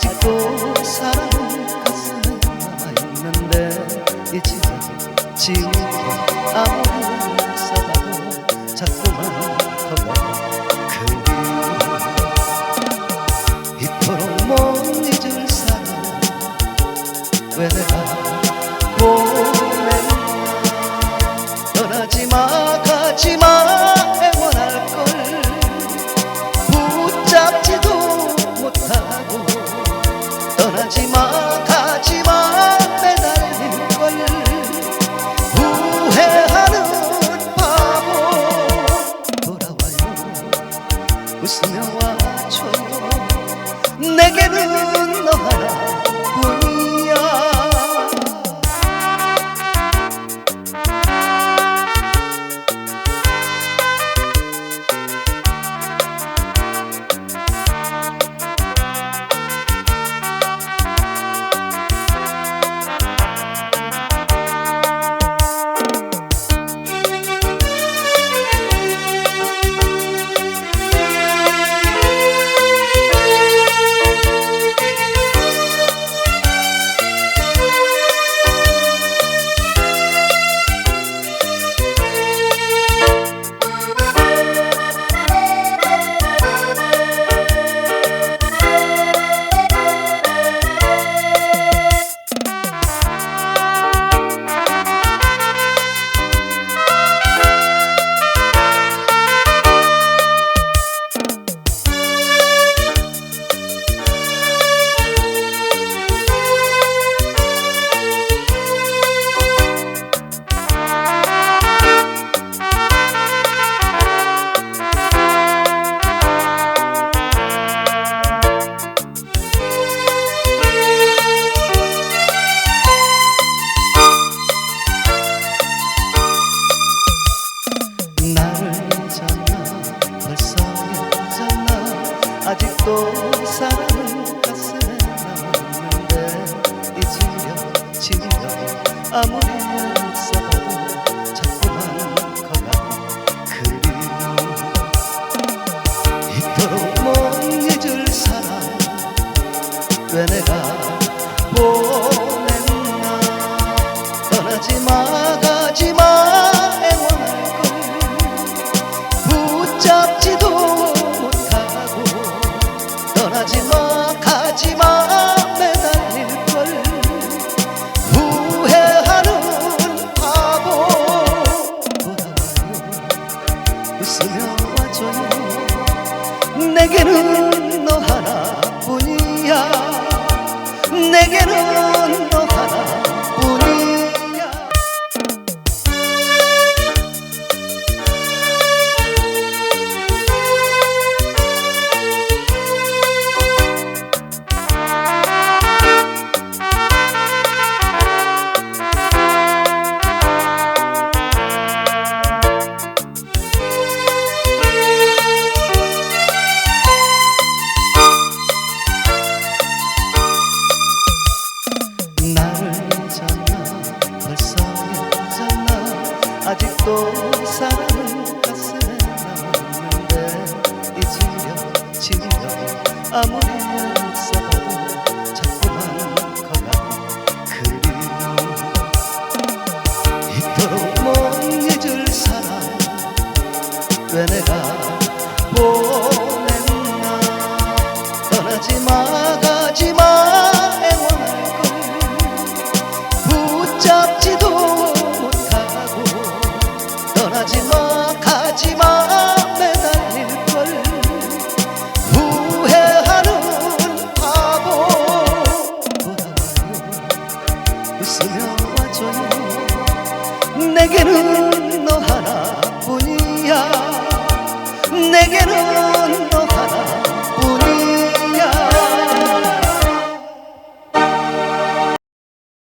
아직도 사랑은 가슴에 남아있는데 이제 지우 멈춰요 내게는 너와 사랑은 가슴에 남는데 잊으려 지려 아무리 애써도 자꾸만 커가 그리워. 이토록 못 잊을 사랑 왜 내가 you. 사랑은 가슴에 남는데 잊으려 지려 아무리 애써도 자꾸만 커가 그리워. 이토록 못 잊을 사람 왜 내가 보냈나? 떠나지 마 가지 내게는